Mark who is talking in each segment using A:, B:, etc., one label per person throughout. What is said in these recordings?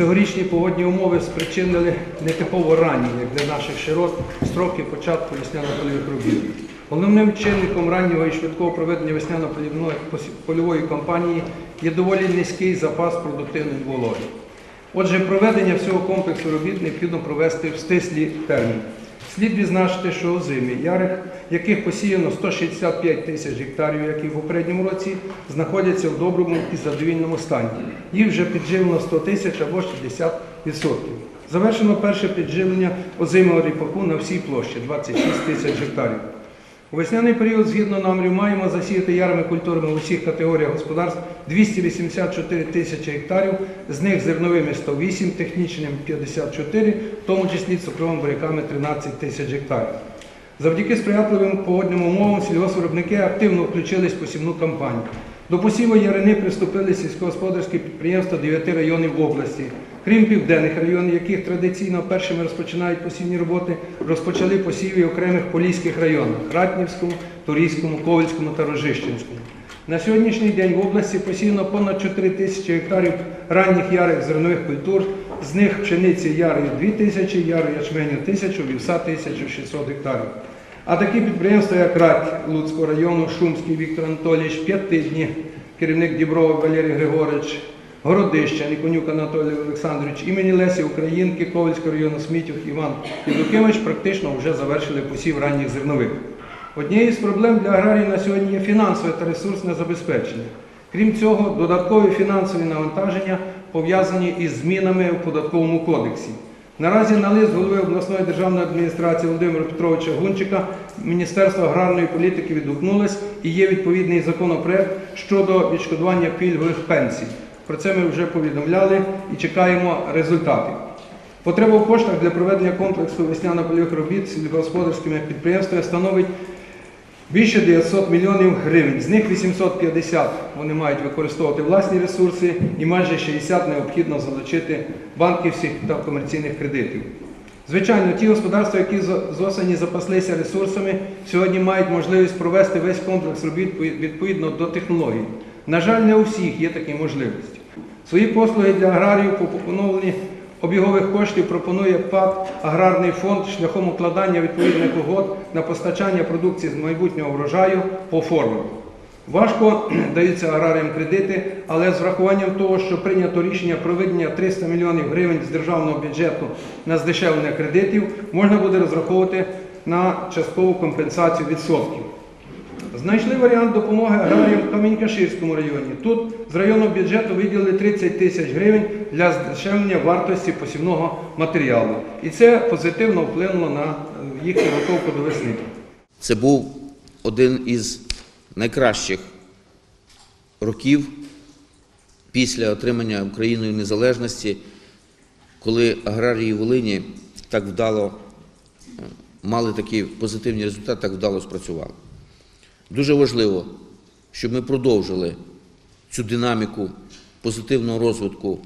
A: Цьогорічні погодні умови спричинили нетипово ранні, як для наших широт, строки початку весняно-польових робіт. Головним чинником раннього і швидкого проведення весняно-польової польової кампанії є доволі низький запас продуктивної вологи. Отже, проведення всього комплексу робіт необхідно провести в стислі терміни. Слід відзначити, що озимі ярих, яких посіяно 165 тисяч гектарів, які в попередньому році, знаходяться в доброму і задовільному стані. Їх вже підживлено 100 тисяч або 60%. Завершено перше підживлення озимого ріпаку на всій площі 26 тисяч гектарів. У весняний період, згідно намірів, маємо засіяти ярими культурами в усіх категоріях господарств 284 тисячі гектарів, з них зерновими 108, технічними 54, в тому числі цукровими буряками 13 тисяч гектарів. Завдяки сприятливим погодним умовам сільгоспвиробники активно включились в посівну кампанію. До посіву ярини приступили сільськогосподарські підприємства 9 районів області. Крім південних районів, яких традиційно першими розпочинають посівні роботи, розпочали посіви окремих поліських районах Ратнівському, Турійському, Ковельському та Рожищенському. На сьогоднішній день в області посіяно понад 4 тисячі гектарів ранніх ярих зернових культур, з них пшениці ярої 2 тисячі, ярої ячменю 1000, вівса 1600 гектарів. А такі підприємства, як Рать Луцького району, Шумський Віктор Анатолійович, П'ятидні, керівник Діброва Валерій Григорович, Городища, Ніконюк Анатолій Олександрович, імені Лесі Українки, Ковальського району Смітюх Іван Євдокимович практично вже завершили посів ранніх зернових. Однією з проблем для аграрії на сьогодні є фінансове та ресурсне забезпечення. Крім цього, додаткові фінансові навантаження пов'язані із змінами у податковому кодексі. Наразі на лист голови обласної державної адміністрації Володимира Петровича Гунчика Міністерство аграрної політики відгукнулось і є відповідний законопроект щодо відшкодування пільгових пенсій. Про це ми вже повідомляли і чекаємо результатів. Потреба в коштах для проведення комплексу весняно-польових робіт з сільськогосподарськими підприємствами становить більше 900 мільйонів гривень. З них 850 вони мають використовувати власні ресурси і майже 60 необхідно залучити банківських та комерційних кредитів. Звичайно, ті господарства, які з- осені запаслися ресурсами, сьогодні мають можливість провести весь комплекс робіт відповідно до технологій. На жаль, не у всіх є такі можливості. Свої послуги для аграріїв по поновленні обігових коштів пропонує ПАД Аграрний фонд шляхом укладання відповідних угод на постачання продукції з майбутнього врожаю по формулі. Важко даються аграріям кредити, але з врахуванням того, що прийнято рішення про виділення 300 мільйонів гривень з державного бюджету на здешевлення кредитів, можна буде розраховувати на часткову компенсацію відсотків. Знайшли варіант допомоги аграріям в Камінь-Каширському районі. Тут з районного бюджету виділили 30 тисяч гривень для здешевлення вартості посівного матеріалу. І це позитивно вплинуло на е, їх підготовку до весни.
B: Це був один із найкращих років після отримання Україною незалежності, коли аграрії Волині так вдало е, мали такі позитивні результати, так вдало спрацювали. Дуже важливо, щоб ми продовжили цю динаміку позитивного розвитку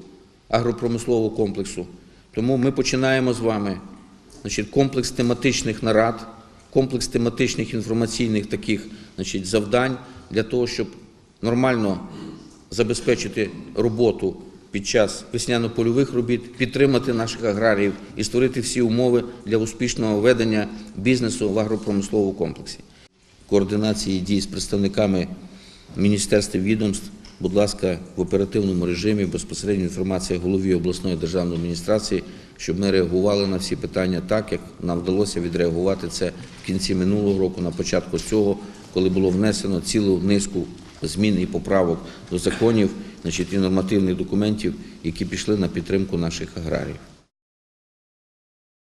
B: агропромислового комплексу. Тому ми починаємо з вами значить, комплекс тематичних нарад, комплекс тематичних інформаційних таких значить, завдань для того, щоб нормально забезпечити роботу під час весняно-польових робіт, підтримати наших аграріїв і створити всі умови для успішного ведення бізнесу в агропромисловому комплексі. Координації дій з представниками міністерств відомств, будь ласка, в оперативному режимі безпосередньо інформація голові обласної державної адміністрації, щоб ми реагували на всі питання так, як нам вдалося відреагувати це в кінці минулого року, на початку цього, коли було внесено цілу низку змін і поправок до законів, значить, і нормативних документів, які пішли на підтримку наших аграріїв.